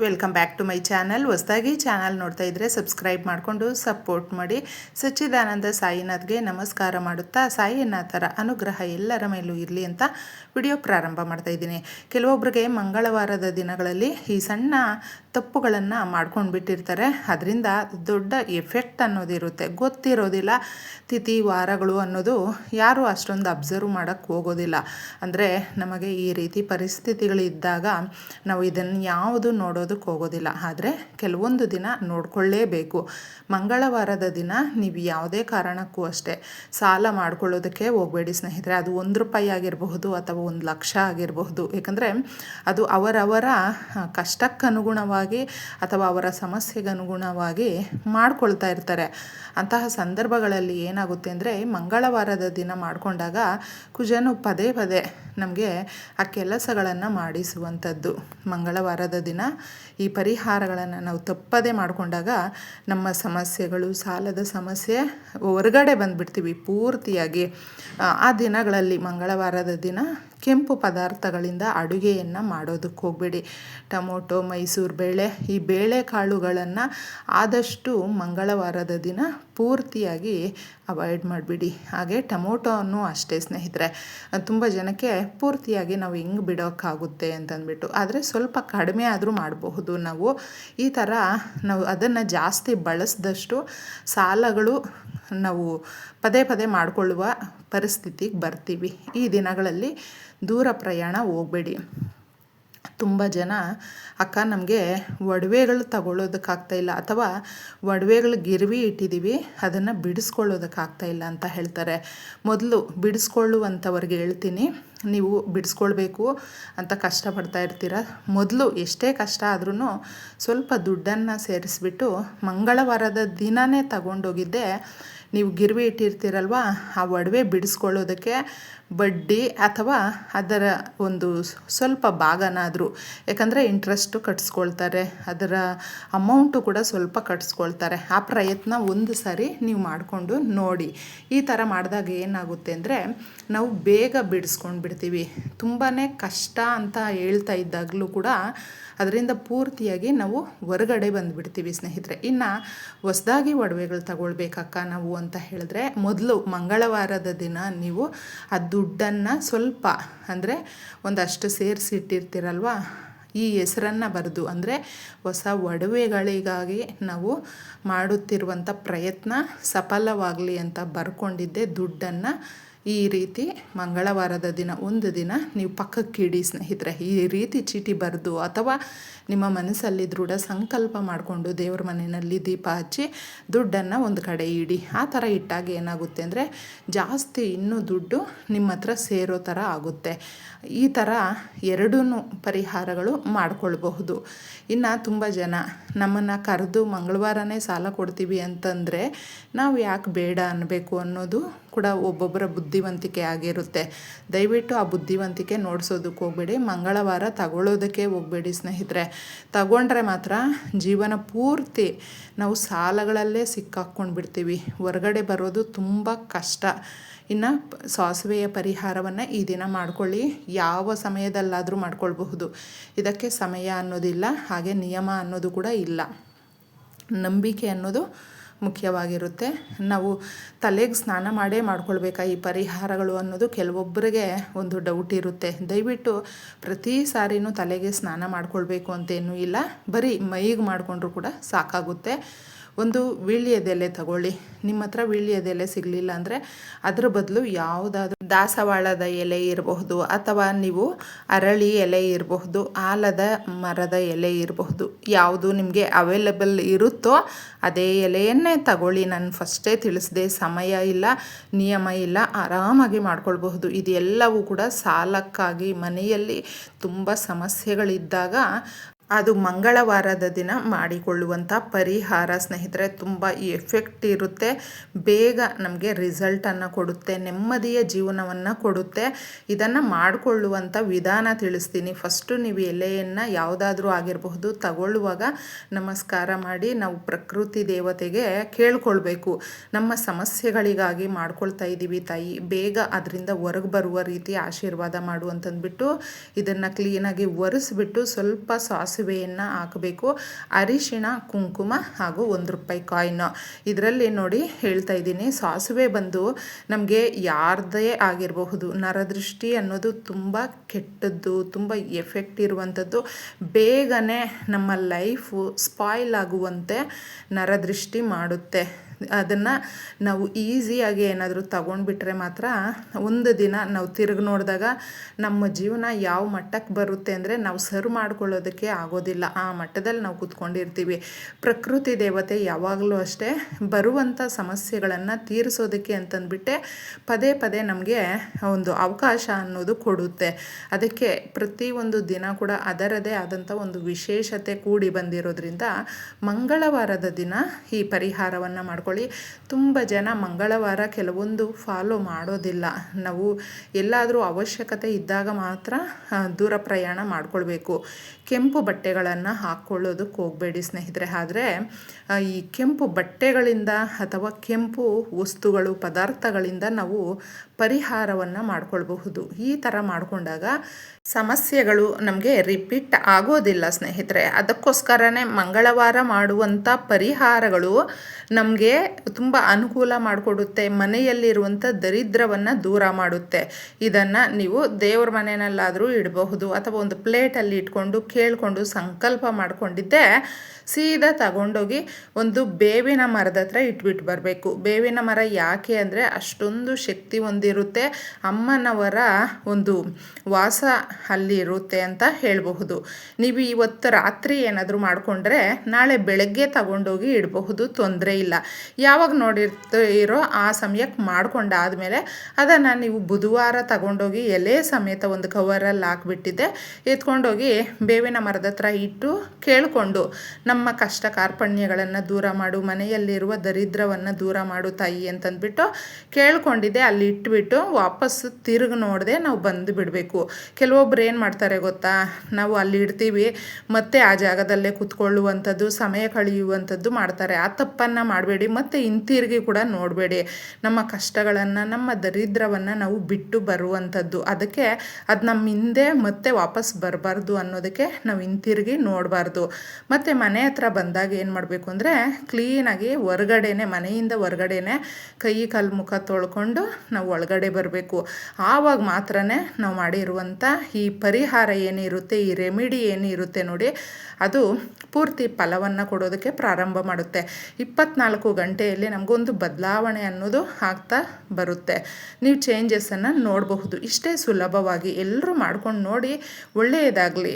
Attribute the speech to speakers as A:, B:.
A: Welcome back to my channel ಹೊಸದಾಗಿ channel ನೋಡ್ತಾ ಇದ್ದರೆ ಸಬ್ಸ್ಕ್ರೈಬ್ ಮಾಡಿಕೊಂಡು ಸಪೋರ್ಟ್ ಮಾಡಿ. ಸಚ್ಚಿದಾನಂದ ಸಾಯಿನಾಥ್ಗೆ ನಮಸ್ಕಾರ ಮಾಡುತ್ತಾ ಸಾಯಿನಾಥರ ಅನುಗ್ರಹ ಎಲ್ಲರ ಮೇಲೂ ಇರಲಿ ಅಂತ ವಿಡಿಯೋ ಪ್ರಾರಂಭ ಮಾಡ್ತಾ ಇದ್ದೀನಿ. ಕೆಲವೊಬ್ಬರಿಗೆ ಮಂಗಳವಾರದ ದಿನಗಳಲ್ಲಿ ಈ ಸಣ್ಣ ತಪ್ಪುಗಳನ್ನು ಮಾಡ್ಕೊಂಡು ಬಿಟ್ಟಿರ್ತಾರೆ ಅದರಿಂದ ದೊಡ್ಡ ಎಫೆಕ್ಟ್ ಅನ್ನೋದಿರುತ್ತೆ ಗೊತ್ತಿರೋದಿಲ್ಲ ತಿಥಿ, ವಾರಗಳು ಅನ್ನೋದು ಯಾರೂ ಅಷ್ಟೊಂದು ಅಬ್ಸರ್ವ್ ಮಾಡೋಕ್ಕೆ ಹೋಗೋದಿಲ್ಲ. ಅಂದರೆ ನಮಗೆ ಈ ರೀತಿ ಪರಿಸ್ಥಿತಿಗಳಿದ್ದಾಗ ನಾವು ಇದನ್ನು ಯಾವುದು ನೋಡೋದಕ್ಕೆ ಹೋಗೋದಿಲ್ಲ. ಆದರೆ ಕೆಲವೊಂದು ದಿನ ನೋಡ್ಕೊಳ್ಳೇಬೇಕು. ಮಂಗಳವಾರದ ದಿನ ನೀವು ಯಾವುದೇ ಕಾರಣಕ್ಕೂ ಅಷ್ಟೇ ಸಾಲ ಮಾಡ್ಕೊಳ್ಳೋದಕ್ಕೆ ಹೋಗಬೇಡಿ ಸ್ನೇಹಿತರೆ. ಅದು ಒಂದು ರೂಪಾಯಿ ಆಗಿರಬಹುದು ಅಥವಾ ಒಂದು ಲಕ್ಷ ಆಗಿರಬಹುದು. ಏಕೆಂದರೆ ಅದು ಅವರವರ ಕಷ್ಟಕ್ಕನುಗುಣವಾಗಿ ಅಥವಾ ಅವರ ಸಮಸ್ಯೆಗೆ ಅನುಗುಣವಾಗಿ ಮಾಡ್ಕೊಳ್ತಾ ಇರ್ತಾರೆ. ಅಂತಹ ಸಂದರ್ಭಗಳಲ್ಲಿ ಏನಾಗುತ್ತೆ ಅಂದರೆ ಮಂಗಳವಾರದ ದಿನ ಮಾಡಿಕೊಂಡಾಗ ಕುಜನು ಪದೇ ಪದೇ ನಮಗೆ ಆ ಕೆಲಸಗಳನ್ನು ಮಾಡಿಸುವಂಥದ್ದು. ಮಂಗಳವಾರದ ದಿನ ಈ ಪರಿಹಾರಗಳನ್ನು ನಾವು ತಪ್ಪದೇ ಮಾಡಿಕೊಂಡಾಗ ನಮ್ಮ ಸಮಸ್ಯೆಗಳು, ಸಾಲದ ಸಮಸ್ಯೆ ಹೊರಗಡೆ ಬಂದುಬಿಡ್ತೀವಿ ಪೂರ್ತಿಯಾಗಿ. ಆ ದಿನಗಳಲ್ಲಿ ಮಂಗಳವಾರದ ದಿನ ಕೆಂಪು ಪದಾರ್ಥಗಳಿಂದ ಅಡುಗೆಯನ್ನು ಮಾಡೋದಕ್ಕೆ ಹೋಗಬೇಡಿ. ಟೊಮೊಟೊ, ಮೈಸೂರು ಬೇಳೆ, ಈ ಬೇಳೆಕಾಳುಗಳನ್ನು ಆದಷ್ಟು ಮಂಗಳವಾರದ ದಿನ ಪೂರ್ತಿಯಾಗಿ ಅವಾಯ್ಡ್ ಮಾಡಿಬಿಡಿ. ಹಾಗೆ ಟೊಮೊಟೊನು ಅಷ್ಟೇ ಸ್ನೇಹಿತರೆ, ತುಂಬ ಜನಕ್ಕೆ ಪೂರ್ತಿಯಾಗಿ ನಾವು ಹೆಂಗೆ ಬಿಡೋಕ್ಕಾಗುತ್ತೆ ಅಂತಂದ್ಬಿಟ್ಟು. ಆದರೆ ಸ್ವಲ್ಪ ಕಡಿಮೆ ಆದರೂ ಮಾಡಬಹುದು ನಾವು. ಈ ಥರ ನಾವು ಅದನ್ನು ಜಾಸ್ತಿ ಬಳಸಿದಷ್ಟು ಸಾಲಗಳು ನಾವು ಪದೇ ಪದೇ ಮಾಡಿಕೊಳ್ಳುವ ಪರಿಸ್ಥಿತಿಗೆ ಬರ್ತೀವಿ. ಈ ದಿನಗಳಲ್ಲಿ ದೂರ ಪ್ರಯಾಣ ಹೋಗಬೇಡಿ. ತುಂಬ ಜನ ಅಕ್ಕ ನಮಗೆ ಒಡವೆಗಳು ಇಲ್ಲ ಅಥವಾ ಒಡವೆಗಳು ಗಿರ್ವಿ ಇಟ್ಟಿದ್ದೀವಿ ಅದನ್ನು ಬಿಡಿಸ್ಕೊಳ್ಳೋದಕ್ಕಾಗ್ತಾಯಿಲ್ಲ ಅಂತ ಹೇಳ್ತಾರೆ. ಮೊದಲು ಬಿಡಿಸ್ಕೊಳ್ಳುವಂಥವ್ರಿಗೆ ಹೇಳ್ತೀನಿ, ನೀವು ಬಿಡಿಸ್ಕೊಳ್ಬೇಕು ಅಂತ ಕಷ್ಟಪಡ್ತಾ ಇರ್ತೀರ. ಮೊದಲು ಎಷ್ಟೇ ಕಷ್ಟ ಆದ್ರೂ ಸ್ವಲ್ಪ ದುಡ್ಡನ್ನು ಸೇರಿಸ್ಬಿಟ್ಟು ಮಂಗಳವಾರದ ದಿನವೇ ತಗೊಂಡೋಗಿದ್ದೆ ನೀವು ಗಿರ್ವಿ ಇಟ್ಟಿರ್ತೀರಲ್ವ ಆ ಒಡವೆ ಬಿಡಿಸ್ಕೊಳ್ಳೋದಕ್ಕೆ ಬಡ್ಡಿ ಅಥವಾ ಅದರ ಒಂದು ಸ್ವಲ್ಪ ಭಾಗನಾದರೂ, ಯಾಕಂದರೆ ಇಂಟ್ರೆಸ್ಟು ಕಟ್ಸ್ಕೊಳ್ತಾರೆ, ಅದರ ಅಮೌಂಟು ಕೂಡ ಸ್ವಲ್ಪ ಕಟ್ಸ್ಕೊಳ್ತಾರೆ. ಆ ಪ್ರಯತ್ನ ಒಂದು ಸಾರಿ ನೀವು ಮಾಡಿಕೊಂಡು ನೋಡಿ. ಈ ಥರ ಮಾಡಿದಾಗ ಏನಾಗುತ್ತೆ ಅಂದರೆ, ನಾವು ಬೇಗ ಬಿಡಿಸ್ಕೊಂಡು ಬಿಡ್ತೀವಿ ತುಂಬಾ ಕಷ್ಟ ಅಂತ ಹೇಳ್ತಾ ಇದ್ದಾಗಲೂ ಕೂಡ ಅದರಿಂದ ಪೂರ್ತಿಯಾಗಿ ನಾವು ಹೊರಗಡೆ ಬಂದುಬಿಡ್ತೀವಿ ಸ್ನೇಹಿತರೆ. ಇನ್ನು ಹೊಸದಾಗಿ ಒಡವೆಗಳು ತಗೊಳ್ಬೇಕಕ್ಕ ನಾವು ಅಂತ ಹೇಳಿದ್ರೆ, ಮೊದಲು ಮಂಗಳವಾರದ ದಿನ ನೀವು ಆ ದುಡ್ಡನ್ನು ಸ್ವಲ್ಪ ಅಂದರೆ ಒಂದಷ್ಟು ಸೇರಿಸಿಟ್ಟಿರ್ತೀರಲ್ವ? ಈ ಹೆಸರನ್ನು ಬರೆದು ಅಂದರೆ ಹೊಸ ಒಡವೆಗಳಿಗಾಗಿ ನಾವು ಮಾಡುತ್ತಿರುವಂಥ ಪ್ರಯತ್ನ ಸಫಲವಾಗಲಿ ಅಂತ ಬರ್ಕೊಂಡಿದ್ದೆ ದುಡ್ಡನ್ನು. ಈ ರೀತಿ ಮಂಗಳವಾರದ ದಿನ, ಒಂದು ದಿನ ನೀವು ಪಕ್ಕಕ್ಕೆ ಇಡಿ ಸ್ನೇಹಿತರೆ, ಈ ರೀತಿ ಚೀಟಿ ಬರೆದು ಅಥವಾ ನಿಮ್ಮ ಮನಸ್ಸಲ್ಲಿ ದೃಢ ಸಂಕಲ್ಪ ಮಾಡಿಕೊಂಡು ದೇವ್ರ ಮನೆಯಲ್ಲಿ ದೀಪ ಹಚ್ಚಿ ದುಡ್ಡನ್ನು ಒಂದು ಕಡೆ ಇಡಿ. ಆ ಥರ ಇಟ್ಟಾಗ ಏನಾಗುತ್ತೆ ಅಂದರೆ ಜಾಸ್ತಿ ಇನ್ನೂ ದುಡ್ಡು ನಿಮ್ಮ ಹತ್ರ ಸೇರೋ ಥರ ಆಗುತ್ತೆ. ಈ ಥರ ಎರಡೂ ಪರಿಹಾರಗಳು ಮಾಡಿಕೊಳ್ಬಹುದು. ಇನ್ನು ತುಂಬ ಜನ ನಮ್ಮನ್ನು ಕರೆದು ಮಂಗಳವಾರನೇ ಸಾಲ ಕೊಡ್ತೀವಿ ಅಂತಂದರೆ ನಾವು ಯಾಕೆ ಬೇಡ ಅನ್ನಬೇಕು ಅನ್ನೋದು ಕೂಡ ಒಬ್ಬೊಬ್ಬರ ಬುದ್ಧಿವಂತಿಕೆ ಆಗಿರುತ್ತೆ. ದಯವಿಟ್ಟು ಆ ಬುದ್ಧಿವಂತಿಕೆ ನೋಡಿಸೋದಕ್ಕೆ ಹೋಗಬೇಡಿ. ಮಂಗಳವಾರ ತಗೊಳ್ಳೋದಕ್ಕೆ ಹೋಗಬೇಡಿ ಸ್ನೇಹಿತರೆ. ತಗೊಂಡ್ರೆ ಮಾತ್ರ ಜೀವನ ಪೂರ್ತಿ ನಾವು ಸಾಲಗಳಲ್ಲೇ ಸಿಕ್ಕಾಕ್ಕೊಂಡು ಬಿಡ್ತೀವಿ ಹೊರಗಡೆ ಬರೋದು ತುಂಬ ಕಷ್ಟ. ಇನ್ನು ಸಾಸಿವೆಯ ಪರಿಹಾರವನ್ನು ಈ ದಿನ ಮಾಡ್ಕೊಳ್ಳಿ. ಯಾವ ಸಮಯದಲ್ಲಾದರೂ ಮಾಡ್ಕೊಳ್ಬಹುದು. ಇದಕ್ಕೆ ಸಮಯ ಅನ್ನೋದಿಲ್ಲ, ಹಾಗೆ ನಿಯಮ ಅನ್ನೋದು ಕೂಡ ಇಲ್ಲ. ನಂಬಿಕೆ ಅನ್ನೋದು ಮುಖ್ಯವಾಗಿರುತ್ತೆ. ನಾವು ತಲೆಗೆ ಸ್ನಾನ ಮಾಡೇ ಮಾಡ್ಕೊಳ್ಬೇಕಾ ಈ ಪರಿಹಾರಗಳು ಅನ್ನೋದು ಕೆಲವೊಬ್ಬರಿಗೆ ಒಂದು ಡೌಟ್ ಇರುತ್ತೆ. ದಯವಿಟ್ಟು ಪ್ರತಿ ಸಾರಿನೂ ತಲೆಗೆ ಸ್ನಾನ ಮಾಡ್ಕೊಳ್ಬೇಕು ಅಂತೇನೂ ಇಲ್ಲ. ಬರೀ ಮೈಗೆ ಮಾಡಿಕೊಂಡ್ರು ಕೂಡ ಸಾಕಾಗುತ್ತೆ. ಒಂದು ವೀಳ್ಯದೆಲೆ ತಗೊಳ್ಳಿ. ನಿಮ್ಮ ಹತ್ರ ವೀಳ್ಯದೆಲೆ ಸಿಗಲಿಲ್ಲ ಅಂದರೆ ಅದರ ಬದಲು ಯಾವುದಾದ್ರೂ ದಾಸವಾಳದ ಎಲೆ ಇರಬಹುದು ಅಥವಾ ನೀವು ಅರಳಿ ಎಲೆ ಇರಬಹುದು, ಆಲದ ಮರದ ಎಲೆ ಇರಬಹುದು. ಯಾವುದು ನಿಮಗೆ ಅವೈಲೇಬಲ್ ಇರುತ್ತೋ ಅದೇ ಎಲೆಯನ್ನೇ ತಗೊಳ್ಳಿ. ನಾನು ಫಸ್ಟೇ ತಿಳಿಸಿದೆ, ಸಮಯ ಇಲ್ಲ, ನಿಯಮ ಇಲ್ಲ, ಆರಾಮಾಗಿ ಮಾಡ್ಕೊಳ್ಬಹುದು. ಇದೆಲ್ಲವೂ ಕೂಡ ಸಾಲಕ್ಕಾಗಿ ಮನೆಯಲ್ಲಿ ತುಂಬ ಸಮಸ್ಯೆಗಳಿದ್ದಾಗ ಅದು ಮಂಗಳವಾರದ ದಿನ ಮಾಡಿಕೊಳ್ಳುವಂಥ ಪರಿಹಾರ ಸ್ನೇಹಿತರೆ, ತುಂಬ ಎಫೆಕ್ಟ್ ಇರುತ್ತೆ. ಬೇಗ ನಮಗೆ ರಿಸಲ್ಟನ್ನು ಕೊಡುತ್ತೆ, ನೆಮ್ಮದಿಯ ಜೀವನವನ್ನು ಕೊಡುತ್ತೆ. ಇದನ್ನು ಮಾಡಿಕೊಳ್ಳುವಂಥ ವಿಧಾನ ತಿಳಿಸ್ತೀನಿ. ಫಸ್ಟು ನೀವು ಎಲೆಯನ್ನು ಯಾವುದಾದ್ರೂ ಆಗಿರಬಹುದು ತಗೊಳ್ಳುವಾಗ ನಮಸ್ಕಾರ ಮಾಡಿ, ನಾವು ಪ್ರಕೃತಿ ದೇವತೆಗೆ ಕೇಳ್ಕೊಳ್ಬೇಕು. ನಮ್ಮ ಸಮಸ್ಯೆಗಳಿಗಾಗಿ ಮಾಡ್ಕೊಳ್ತಾ ಇದ್ದೀವಿ ತಾಯಿ. ಬೇಗ ಅದರಿಂದ ಹೊರಗೆ ಬರುವ ರೀತಿ ಆಶೀರ್ವಾದ ಮಾಡು ಅಂತಂದ್ಬಿಟ್ಟು ಇದನ್ನು ಕ್ಲೀನಾಗಿ ಒರೆಸ್ಬಿಟ್ಟು ಸ್ವಲ್ಪ ಸಾಸಿವೆ ಸಾಸಿವೆಯನ್ನು ಹಾಕಬೇಕು. ಅರಿಶಿಣ, ಕುಂಕುಮ ಹಾಗೂ ಒಂದು ರೂಪಾಯಿ ಕಾಯಿನ್. ಇದರಲ್ಲಿ ನೋಡಿ ಹೇಳ್ತಾ ಇದ್ದೀನಿ. ಸಾಸಿವೆ ಬಂದು ನಮಗೆ ಯಾರದೇ ಆಗಿರಬಹುದು, ನರದೃಷ್ಟಿ ಅನ್ನೋದು ತುಂಬ ಕೆಟ್ಟದ್ದು, ತುಂಬ ಎಫೆಕ್ಟ್ ಇರುವಂಥದ್ದು ಬೇಗನೆ ನಮ್ಮ ಲೈಫು ಸ್ಪಾಯ್ಲ್ ಆಗುವಂತೆ ನರದೃಷ್ಟಿ ಮಾಡುತ್ತೆ. ಅದನ್ನು ನಾವು ಈಸಿಯಾಗಿ ಏನಾದರೂ ತಗೊಂಡ್ಬಿಟ್ರೆ ಮಾತ್ರ ಒಂದು ದಿನ ನಾವು ತಿರುಗಿ ನೋಡಿದಾಗ ನಮ್ಮ ಜೀವನ ಯಾವ ಮಟ್ಟಕ್ಕೆ ಬರುತ್ತೆ ಅಂದರೆ ನಾವು ಸರ್ವ್ ಮಾಡ್ಕೊಳ್ಳೋದಕ್ಕೆ ಆಗೋದಿಲ್ಲ. ಆ ಮಟ್ಟದಲ್ಲಿ ನಾವು ಕೂತ್ಕೊಂಡಿರ್ತೀವಿ. ಪ್ರಕೃತಿ ದೇವತೆ ಯಾವಾಗಲೂ ಅಷ್ಟೇ ಬರುವಂಥ ಸಮಸ್ಯೆಗಳನ್ನು ತೀರಿಸೋದಕ್ಕೆ ಅಂತಂದ್ಬಿಟ್ಟೆ ಪದೇ ಪದೇ ನಮಗೆ ಒಂದು ಅವಕಾಶ ಅನ್ನೋದು ಕೊಡುತ್ತೆ. ಅದಕ್ಕೆ ಪ್ರತಿಯೊಂದು ದಿನ ಕೂಡ ಅದರದೇ ಆದಂಥ ಒಂದು ವಿಶೇಷತೆ ಕೂಡಿ ಬಂದಿರೋದ್ರಿಂದ ಮಂಗಳವಾರದ ದಿನ ಈ ಪರಿಹಾರವನ್ನು ಮಾಡ್ಕೊಳ್ಳಿ ತುಂಬ ಜನ ಮಂಗಳವಾರ ಕೆಲವೊಂದು ಫಾಲೋ ಮಾಡೋದಿಲ್ಲ. ನಾವು ಎಲ್ಲಾದರೂ ಅವಶ್ಯಕತೆ ಇದ್ದಾಗ ಮಾತ್ರ ದೂರ ಪ್ರಯಾಣ ಮಾಡಿಕೊಳ್ಬೇಕು. ಕೆಂಪು ಬಟ್ಟೆಗಳನ್ನು ಹಾಕ್ಕೊಳ್ಳೋದಕ್ಕೆ ಹೋಗಬೇಡಿ ಸ್ನೇಹಿತರೆ. ಆದರೆ ಈ ಕೆಂಪು ಬಟ್ಟೆಗಳಿಂದ ಅಥವಾ ಕೆಂಪು ವಸ್ತುಗಳು, ಪದಾರ್ಥಗಳಿಂದ ನಾವು ಪರಿಹಾರವನ್ನು ಮಾಡಿಕೊಳ್ಬಹುದು. ಈ ಥರ ಮಾಡಿಕೊಂಡಾಗ ಸಮಸ್ಯೆಗಳು ನಮಗೆ ರಿಪೀಟ್ ಆಗೋದಿಲ್ಲ ಸ್ನೇಹಿತರೆ. ಅದಕ್ಕೋಸ್ಕರನೇ ಮಂಗಳವಾರ ಮಾಡುವಂಥ ಪರಿಹಾರಗಳು ನಮಗೆ ತುಂಬ ಅನುಕೂಲ ಮಾಡಿಕೊಡುತ್ತೆ. ಮನೆಯಲ್ಲಿರುವಂಥ ದರಿದ್ರವನ್ನು ದೂರ ಮಾಡುತ್ತೆ. ಇದನ್ನು ನೀವು ದೇವ್ರ ಮನೆಯಲ್ಲಾದರೂ ಇಡಬಹುದು ಅಥವಾ ಒಂದು ಪ್ಲೇಟಲ್ಲಿ ಇಟ್ಕೊಂಡು ಕೇಳಿಕೊಂಡು ಸಂಕಲ್ಪ ಮಾಡಿಕೊಂಡಿದ್ದೆ ಸೀದಾ ತಗೊಂಡೋಗಿ ಒಂದು ಬೇವಿನ ಮರದ ಹತ್ರ ಇಟ್ಬಿಟ್ಟು ಬರಬೇಕು. ಬೇವಿನ ಮರ ಯಾಕೆ ಅಂದರೆ ಅಷ್ಟೊಂದು ಶಕ್ತಿ ಹೊಂದಿರುತ್ತೆ ಅಮ್ಮನವರ ಒಂದು ವಾಸ ಅಲ್ಲಿ ಇರುತ್ತೆ ಅಂತ ಹೇಳಬಹುದು. ನೀವು ಇವತ್ತು ರಾತ್ರಿ ಏನಾದರೂ ಮಾಡಿಕೊಂಡ್ರೆ ನಾಳೆ ಬೆಳಗ್ಗೆ ತಗೊಂಡೋಗಿ ಇಡಬಹುದು, ತೊಂದರೆ ಇಲ್ಲ. ಯಾವಾಗ ನೋಡಿರ್ತ, ಇರೋ ಆ ಸಮಯಕ್ಕೆ ಮಾಡಿಕೊಂಡಾದಮೇಲೆ ಅದನ್ನು ನೀವು ಬುಧವಾರ ತಗೊಂಡೋಗಿ ಎಲೆ ಸಮೇತ ಒಂದು ಕವರಲ್ಲಿ ಹಾಕ್ಬಿಟ್ಟಿದ್ದೆ, ಎತ್ಕೊಂಡೋಗಿ ಬೇವಿನ ಮರದ ಹತ್ರ ಇಟ್ಟು ಕೇಳಿಕೊಂಡು, ನಮ್ಮ ಕಷ್ಟ ಕಾರ್ಪಣ್ಯಗಳನ್ನು ದೂರ ಮಾಡು, ಮನೆಯಲ್ಲಿರುವ ದರಿದ್ರವನ್ನು ದೂರ ಮಾಡು ತಾಯಿ ಅಂತಂದ್ಬಿಟ್ಟು ಕೇಳಿಕೊಂಡಿದ್ದೆ. ಅಲ್ಲಿ ಇಟ್ಬಿಟ್ಟು ವಾಪಸ್ಸು ತಿರುಗಿ ನೋಡದೆ ನಾವು ಬಂದು ಬಿಡಬೇಕು. ಕೆಲವೊಬ್ರು ಏನು ಮಾಡ್ತಾರೆ ಗೊತ್ತಾ? ನಾವು ಅಲ್ಲಿ ಇಡ್ತೀವಿ, ಮತ್ತೆ ಆ ಜಾಗದಲ್ಲೇ ಕುತ್ಕೊಳ್ಳುವಂಥದ್ದು, ಸಮಯ ಕಳೆಯುವಂಥದ್ದು ಮಾಡ್ತಾರೆ. ಆ ತಪ್ಪನ್ನು ಮಾಡಬೇಡಿ, ಮತ್ತು ಹಿಂತಿರುಗಿ ಕೂಡ ನೋಡಬೇಡಿ. ನಮ್ಮ ಕಷ್ಟಗಳನ್ನು, ನಮ್ಮ ದರಿದ್ರವನ್ನು ನಾವು ಬಿಟ್ಟು ಬರುವಂಥದ್ದು. ಅದಕ್ಕೆ ಅದು ನಮ್ಮ ಹಿಂದೆ ಮತ್ತೆ ವಾಪಸ್ ಬರಬಾರ್ದು ಅನ್ನೋದಕ್ಕೆ ನಾವು ಹಿಂತಿರುಗಿ ನೋಡಬಾರ್ದು. ಮತ್ತು ಮನೆ ಹತ್ರ ಬಂದಾಗ ಏನು ಮಾಡಬೇಕು ಅಂದರೆ ಕ್ಲೀನಾಗಿ ಹೊರಗಡೆನೆ, ಮನೆಯಿಂದ ಹೊರಗಡೆನೆ ಕೈ ಕಾಲು ಮುಖ ತೊಳ್ಕೊಂಡು ನಾವು ಒಳಗಡೆ ಬರಬೇಕು. ಆವಾಗ ಮಾತ್ರ ನಾವು ಮಾಡಿರುವಂಥ ಈ ಪರಿಹಾರ ಏನಿರುತ್ತೆ, ಈ ರೆಮಿಡಿ ಏನಿರುತ್ತೆ ನೋಡಿ, ಅದು ಪೂರ್ತಿ ಫಲವನ್ನು ಕೊಡೋದಕ್ಕೆ ಪ್ರಾರಂಭ ಮಾಡುತ್ತೆ. ಇಪ್ಪತ್ನಾಲ್ಕು ಗಂಟೆಯಲ್ಲಿ ನಮಗೊಂದು ಬದಲಾವಣೆ ಅನ್ನೋದು ಆಗ್ತಾ ಬರುತ್ತೆ. ನೀವು ಚೇಂಜಸನ್ನು ನೋಡಬಹುದು. ಇಷ್ಟೇ ಸುಲಭವಾಗಿ ಎಲ್ಲರೂ ಮಾಡ್ಕೊಂಡು ನೋಡಿ ಒಳ್ಳೆಯದಾಗಲಿ.